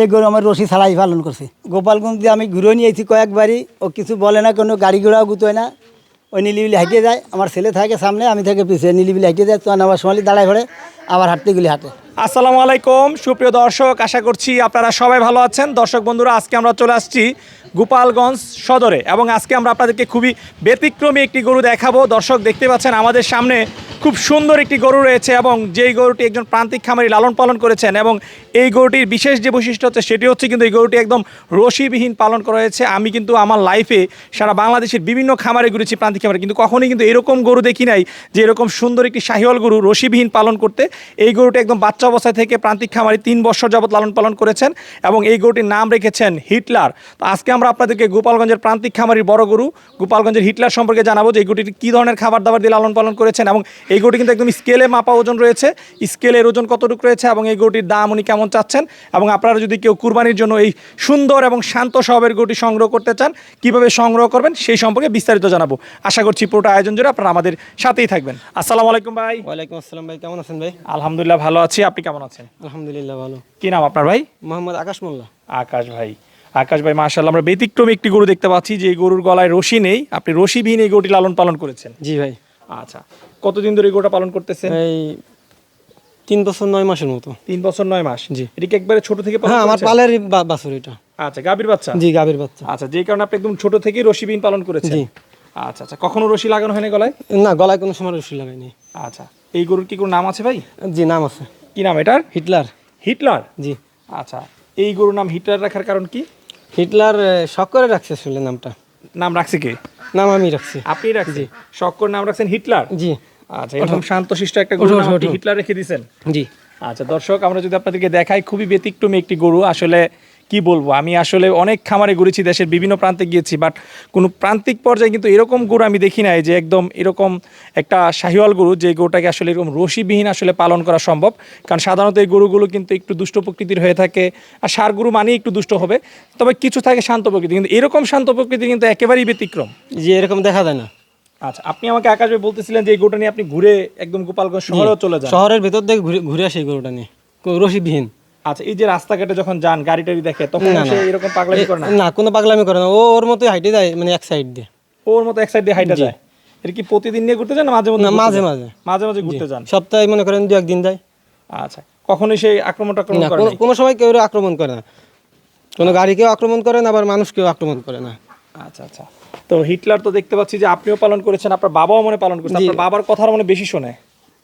এই গরু আমার রশি ছাড়াই পালন করছে। গোপালগঞ্জ দিয়ে আমি ঘুরে নিয়েছি কয়েকবারই, ও কিছু বলে না, কোনো গাড়ি ঘোড়াও গুতোয় না। ওই নিলিবিলি হাঁটিয়ে যায়, আমার ছেলে থাকে সামনে, আমি থাকে পিছিয়ে নিলিবিলি হাঁটিয়ে যায় তখন আমার সোমালি দাঁড়ায় ঘরে আবার হাঁটতে গেলে হাঁটে। আসসালামু আলাইকুম, সুপ্রিয় দর্শক, আশা করছি আপনারা সবাই ভালো আছেন। দর্শক বন্ধুরা, আজকে আমরা চলে আসছি গোপালগঞ্জ সদরে, এবং আজকে আমরা আপনাদেরকে খুবই ব্যতিক্রমী একটি গরু দেখাবো। দর্শক দেখতে পাচ্ছেন আমাদের সামনে খুব সুন্দর একটি গরু রয়েছে এবং যেই গরুটি একজন প্রান্তিক খামারি লালন পালন করেছেন এবং এই গরুটির বিশেষ যে বৈশিষ্ট্য হচ্ছে সেটি হচ্ছে কিন্তু এই গরুটি একদম রশিবিহীন পালন করা হয়েছে। আমি কিন্তু আমার লাইফে সারা বাংলাদেশের বিভিন্ন খামারে ঘুরেছি, প্রান্তিক খামারে। কিন্তু কখনোই কিন্তু এরকম গরু দেখি নাই যে এরকম সুন্দর একটি শাহিওয়াল গরু রশিবিহীন পালন করতে। এই গরুটি একদম বাচ্চা অবস্থায় থেকে প্রান্তিক খামারি তিন বছর যাবত লালন পালন করেছেন এবং এই গরুটির নাম রেখেছেন হিটলার। তো আজকে আমরা আপনাদেরকে গোপালগঞ্জের প্রান্তিক খামারির বড় গরু, গোপালগঞ্জের হিটলার সম্পর্কে জানাব যে এই গরুটি কী ধরনের খাবার দাবার দিয়ে লালন পালন করেছেন এবং এই গরুটি কিন্তু একদম স্কেলে মাপা ওজন রয়েছে। স্কেলের ওজন কতটুকু রয়েছে এবং এই গরুটির দাম উনি কেমন চাচ্ছেন? এবং আপনারা যদি কেউ কুরবানির জন্য এই সুন্দর এবং শান্ত স্বভাবের গরুটি সংগ্রহ করতে চান কীভাবে সংগ্রহ করবেন সেই সম্পর্কে বিস্তারিত জানাব। আশা করছি পুরোটা আয়োজন জুড়ে আপনারা আমাদের সাথেই থাকবেন। আসসালামু আলাইকুম ভাই। ওয়ালাইকুম আসসালাম ভাই কেমন আছেন ভাই? আলহামদুলিল্লাহ ভালো আছি। আপনি কেমন আছেন? আলহামদুলিল্লাহ ভালো। কি নাম আপনার ভাই? মোহাম্মদ আকাশ মোল্লা। আকাশ ভাই। আকাশ ভাই মাশাল্লাহ আমরা ব্যতিক্রমী একটি গরু দেখতে পাচ্ছি যে এই গরুর গলায় রশি নেই। আপনি রশিবিহীন এই গরুটি লালন পালন করেছেন। জি ভাই। আচ্ছা কতদিন ধরে এই গরুটা পালন করতেছেন? এই তিন বছর নয় মাসের মতো। তিন বছর নয় মাস। জি। এটি কি একবারে ছোট থেকে হ্যাঁ আমার? পালের বাছুর এটা। আচ্ছা গাভীর বাচ্চা? জি গাভীর বাচ্চা। আচ্ছা যে কারণে আপনি একদম ছোট থেকেই রশি বিন পালন করেছেন? জি। আচ্ছা আচ্ছা কখনো রশি লাগানো হয়নি গলায়? না গলায় কোনো সময় রশি লাগাইনি আচ্ছা এই গরুর কি কোনো নাম আছে ভাই? জি নাম আছে। কি নাম এটার? হিটলার। হিটলার? জি। আচ্ছা এই গরুর নাম হিটলার রাখার কারণ কি? হিটলার শখ করে রাখছে আসলে নামটা। নাম রাখছি কে? নাম আমি রাখছি। আপনি রাখছি শক্কর নাম রাখছেন হিটলার? জি। আচ্ছা এরকম শান্তশিষ্ট একটা গরু হিটলার রেখে দিয়েছেন? জি। আচ্ছা দর্শক আমরা যদি আপনাদেরকে দেখাই খুবই ব্যতিক্রমী একটি গরু। আসলে কি বলব? আমি আসলে অনেক খামারে ঘুরেছি দেশের বিভিন্ন প্রান্তে গিয়েছি বাট কোনো প্রান্তিক পর্যায়ে কিন্তু এরকম গরু আমি দেখি নাই যে একদম এরকম একটা শাহিওয়াল গরু যে গরুটাকে আসলে এরকম রশিবিহীন আসলে পালন করা সম্ভব। কারণ সাধারণত এই গরুগুলো কিন্তু একটু দুষ্ট প্রকৃতির হয়ে থাকে আর সার গরু মানেই একটু দুষ্ট হবে তবে কিছু থাকে শান্ত প্রকৃতি কিন্তু এরকম শান্ত প্রকৃতি কিন্তু একেবারেই ব্যতিক্রম। যে এরকম দেখা যায় না। আচ্ছা আপনি আমাকে আকাশ ভাই বলতেছিলেন যে এই গরুটা নিয়ে আপনি ঘুরে একদম গোপালগঞ্জ শহরেও চলে যান। শহরের ভেতর থেকে ঘুরে ঘুরে আসে এই গরুটা নিয়ে রশিবিহীন। আচ্ছা এই যে রাস্তাঘাটে যখন যান গাড়ি টাড়ি দেখে তখন সে এরকম পাগলামি করে না? না কোনো পাগলামি করে না। ও ওর মতোই হাইটে যায় মানে এক সাইড দিয়ে। ওর মতো এক সাইড দিয়ে হাইটা যায়? এটা কি প্রতিদিন নিয়ে ঘুরতে যান মাঝে মধ্যে মাঝে মাঝে। মাঝে মাঝে ঘুরতে যান? সপ্তাহে মনে করেন দু একদিন যায়। আচ্ছা কখনোই সেই আক্রমণ টাক্রমণ করে কোনো- কোনো সময় কেউ আক্রমণ করে না। কোনো গাড়িকেও আক্রমণ করে না আবার মানুষকেও আক্রমণ করে না। আচ্ছা আচ্ছা। তো হিটলার তো দেখতে পাচ্ছি যে আপনিও পালন করেছেন আপনার বাবাও মনে পালন করেছেন। আপনার বাবার কথার মনে বেশি শোনে।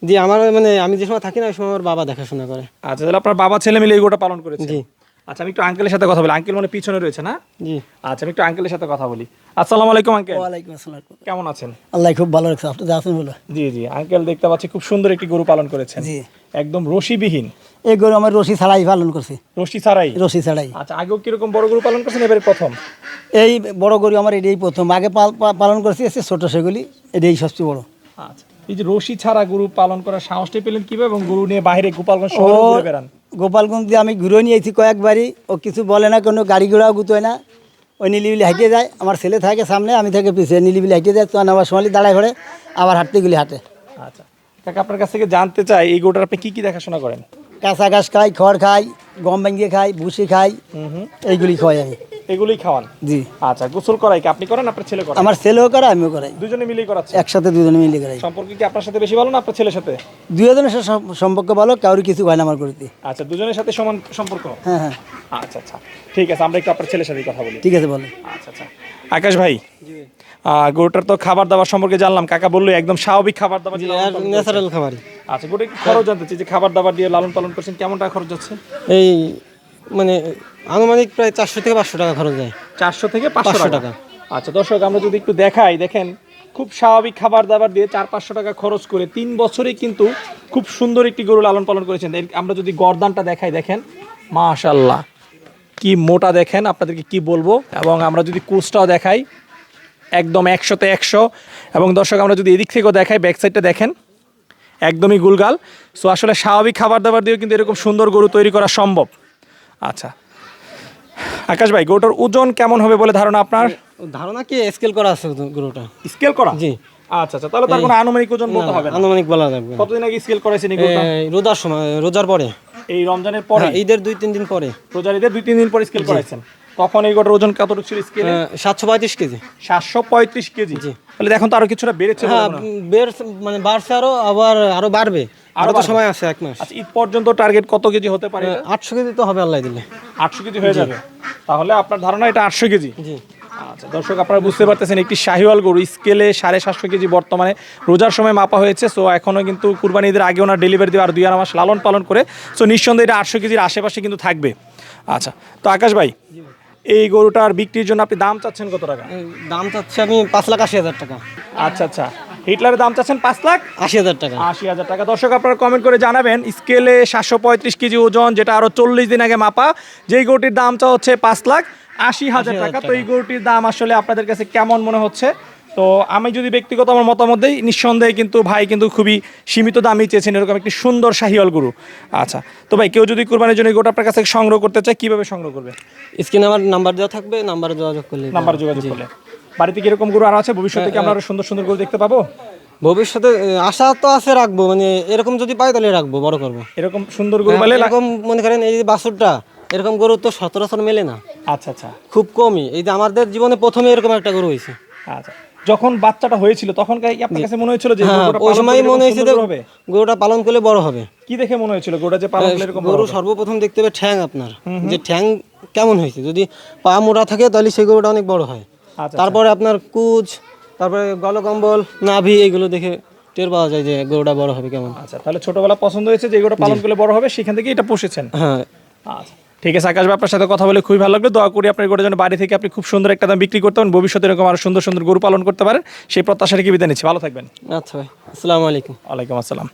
জি আমার মানে আমি যে সময় থাকি না ওই সময় আমার বাবা দেখাশোনা করে। আচ্ছা তাহলে আপনার বাবা ছেলে মিলে এই গোটা পালন করেছে জি। আচ্ছা আমি একটু আঙ্কেলের সাথে কথা বলি। আঙ্কেল মানে পিছনে রয়েছে না? জি। আচ্ছা আমি একটু আঙ্কেলের সাথে কথা বলি। আসসালামু আলাইকুম আঙ্কেল ওয়ালাইকুম আসসালাম। কেমন আছেন? আল্লাহ খুব ভালো রাখছে আপনি আছেন বলে? জি জি। আঙ্কেল দেখতে পাচ্ছি খুব সুন্দর একটি গরু পালন করেছেন। জি। একদম রশিবিহীন। এই গরু আমার রশি ছাড়াই পালন করছে। রশি ছাড়াই? রশি ছাড়াই। আচ্ছা আগেও কীরকম বড় গরু পালন করছেন এবারে প্রথম? এই বড় গরু আমার এটাই প্রথম। আগে পালন করছি এসে ছোট সেগুলি এটাই সবচেয়ে বড়। আচ্ছা। এই যে রশি ছাড়া গরু পালন করার সাহসটা পেলেন কীভাবে এবং গরু নিয়ে বাইরে গোপালগঞ্জ শহরে ঘুরে বেড়ান? গোপালগঞ্জ দিয়ে আমি ঘুরে নিয়েছি কয়েকবারই। ও কিছু বলে না কোনো গাড়ি ঘোড়াও গুতোয় না। ওই নিলিবিলি হাঁটিয়ে যায়। আমার ছেলে থাকে সামনে আমি থাকে পিছিয়ে নিলিবিলি হাঁটিয়ে যায় তখন আমার সোমালি দাঁড়ায় ঘরে আবার হাঁটতে গেলে হাঁটে। আচ্ছা। কাকা আপনার কাছ থেকে জানতে চাই এই গরুটার আপনি কি কি দেখাশোনা করেন? কাঁচা ঘাস খাই খড় খাই গম ভাঙিয়ে খাই ভুসি খাই এইগুলি খাই আমি। এগুলোই খাওয়ান? জি। আচ্ছা গোসল করাই কি আপনি করেন আপনার ছেলে করেন? আমার ছেলেও করে আমিও করাই। দুজনে মিলেই করাচ্ছে একসাথে দুজনে মিলে করাই। সম্পর্ক কি আপনার সাথে বেশি ভালো না আপনার ছেলের সাথে? দুজনের সাথে সম্পর্ক ভালো কারোর কিছু হয় না আমার করতে আচ্ছা দুজনের সাথে সমান সম্পর্ক? হ্যাঁ হ্যাঁ। আচ্ছা আচ্ছা। ঠিক আছে আমরা একটু আপনার ছেলের সাথে কথা বলি। ঠিক আছে বলো আচ্ছা আচ্ছা। আকাশ ভাই গরুটার তো খাবার দাবার সম্পর্কে জানলাম। কাকা বলল একদম স্বাভাবিক খাবার দাবার। ন্যাচারাল খাবারই। আচ্ছা গোটা খরচ জানতে চাই যে খাবার দাবার দিয়ে লালন পালন করছেন কেমন টাকা খরচ হচ্ছে? এই মানে আনুমানিক প্রায় চারশো থেকে পাঁচশো টাকা খরচ যায়। চারশো থেকে পাঁচশো টাকা। আচ্ছা দর্শক আমরা যদি একটু দেখাই দেখেন খুব স্বাভাবিক খাবার দাবার দিয়ে চার পাঁচশো টাকা খরচ করে তিন বছরে কিন্তু খুব সুন্দর একটি গরু লালন পালন করেছেন। আমরা যদি গরদানটা দেখাই দেখেন মাশাল্লাহ কি মোটা দেখেন আপনাদেরকে কি বলব? এবং আমরা যদি কোচটাও দেখাই একদম একশোতে একশো। এবং দর্শক আমরা যদি এদিক থেকেও দেখাই ব্যাক সাইডটা দেখেন একদমই গুলগাল। সো আসলে স্বাভাবিক খাবার দাবার দিয়েও কিন্তু এরকম সুন্দর গরু তৈরি করা সম্ভব। আচ্ছা। আকাশ ভাই গরুটার ওজন কেমন হবে বলে ধারণা আপনার? ধারণা কি? স্কেল করা আছে গরুটা। স্কেল করা? জি। আচ্ছা আচ্ছা তাহলে তার কোনো আনুমানিক ওজন বলতে হবে আনুমানিক বলা যাবে কতদিন আগে স্কেল করাইছেন গরুটা? রোজার সময় রোজার পরে। এই রমজানের পরে? হ্যাঁ, ঈদের দুই তিন দিন পরে। রোজার ঈদের দুই তিন দিন পরে স্কেল করাইছেন। তখন এই গোটার ওজন কতটুকু ছিল স্কেলে? সাতশো পঁয়ত্রিশ কেজি। সাতশো পঁয়ত্রিশ কেজি? তাহলে এখন তো আরও কিছুটা বেড়েছে হ্যাঁ। বের মানে বাড়ছে আরও আবার আরও বাড়বে। আরও তো সময় আছে এক মাস। আচ্ছা ঈদ পর্যন্ত টার্গেট কত কেজি হতে পারে আটশো কেজি তো হবে আল্লাহ দিলে। আটশো কেজি হয়ে যাবে। তাহলে আপনার ধারণা এটা আটশো কেজি? জি। আচ্ছা দর্শক আপনারা বুঝতে পারতেছেন একটি শাহিওয়াল গরু স্কেলে সাড়ে সাতশো কেজি বর্তমানে। রোজার সময় মাপা হয়েছে সো এখনও কিন্তু কুরবানি ঈদের আগে ওনার ডেলিভারি দেওয়ার দুই আর মাস লালন পালন করে। সো নিঃসন্দেহে এটা আটশো কেজির আশেপাশে কিন্তু থাকবে। আচ্ছা তো আকাশ ভাই। এই গরুটার বিক্রির জন্য আপনি দাম চাচ্ছেন কত টাকা? দাম চাচ্ছি আমি পাঁচ লাখ আশি হাজার টাকা। আচ্ছা আচ্ছা। হিটলারের দাম চাচ্ছেন পাঁচ লাখ? আশি হাজার টাকা। আশি হাজার টাকা। দর্শক আপনারা কমেন্ট করে জানাবেন স্কেলে সাতশো পঁয়ত্রিশ কেজি ওজন যেটা আরও চল্লিশ দিন আগে মাপা যেই গরুটির দামটা হচ্ছে পাঁচ লাখ আশি হাজার টাকা। তো এই গরুটির দাম আসলে আপনাদের কাছে কেমন মনে হচ্ছে? তো আমি যদি ব্যক্তিগত আমার মতামত দিই নিঃসন্দেহে কিন্তু ভাই কিন্তু খুবই সীমিত দামই চেয়েছেন এরকম একটি সুন্দর শাহিওয়াল গরু। আচ্ছা তো ভাই কেউ যদি কোরবানির জন্য গরুটা আপনার কাছে সংগ্রহ করতে চায় কীভাবে সংগ্রহ করবে? স্ক্রিনে আমার নাম্বার দেওয়া থাকবে নাম্বারে যোগাযোগ করলে নাম্বার যোগাযোগ করলে। বাড়িতে কীরকম গরু আর আছে? ভবিষ্যতে কি আমরা আরও সুন্দর সুন্দর গরু দেখতে পাবো? ভবিষ্যতে আশা তো আছে রাখব মানে এরকম যদি পাই তাহলে রাখব বড় করব। এরকম সুন্দর গরু পেলে লা- এরকম মনে করেন এই যে বাছুরটা এরকম গরু তো সচরাচর মেলে না। আচ্ছা আচ্ছা। খুব কমই এই যে আমাদের জীবনে প্রথমে এরকম একটা গরু হয়েছে। আচ্ছা। যখন বাচ্চাটা হয়েছিল তখন কি আপনার কাছে মনে হয়েছিল যে হ্যাঁ ওই সময় মনে হয়েছে হবে? গরুটা পালন করলে বড় হবে। কি দেখে মনে হয়েছিল গরুটা যে পালন করলে এরকম গরু সর্বপ্রথম দেখতে হবে ঠ্যাং আপনার। যে ঠ্যাং কেমন হয়েছে? যদি পা মোড়া থাকে তাহলে সেই গরুটা অনেক বড় হয়। আচ্ছা তারপরে আপনার কুচ তারপরে গলকম্বল নাভি এইগুলো দেখে টের পাওয়া যায় যে গরুটা বড় হবে কেমন। আচ্ছা তাহলে ছোটবেলা পছন্দ হয়েছে যে গরুটা পালন করলে বড় হবে সেখান থেকে এটা পুষেছেন। হ্যাঁ। আচ্ছা। ঠিক আছে আকাশ আপনার সাথে কথা বলে খুবই ভালো লাগল। দোয়া করি আপনার গরুর জন্য বাড়ি থেকে আপনি খুব সুন্দর একটা দাম বিক্রি করতে পারেন ভবিষ্যতে এরকম আরও সুন্দর সুন্দর গরু পালন করতে পারেন। সেই প্রত্যাশা রেখে বিদায় নিচ্ছি। ভালো থাকবেন। আচ্ছা ভাই আসসালামু আলাইকুম। ওয়ালাইকুম আসসালাম।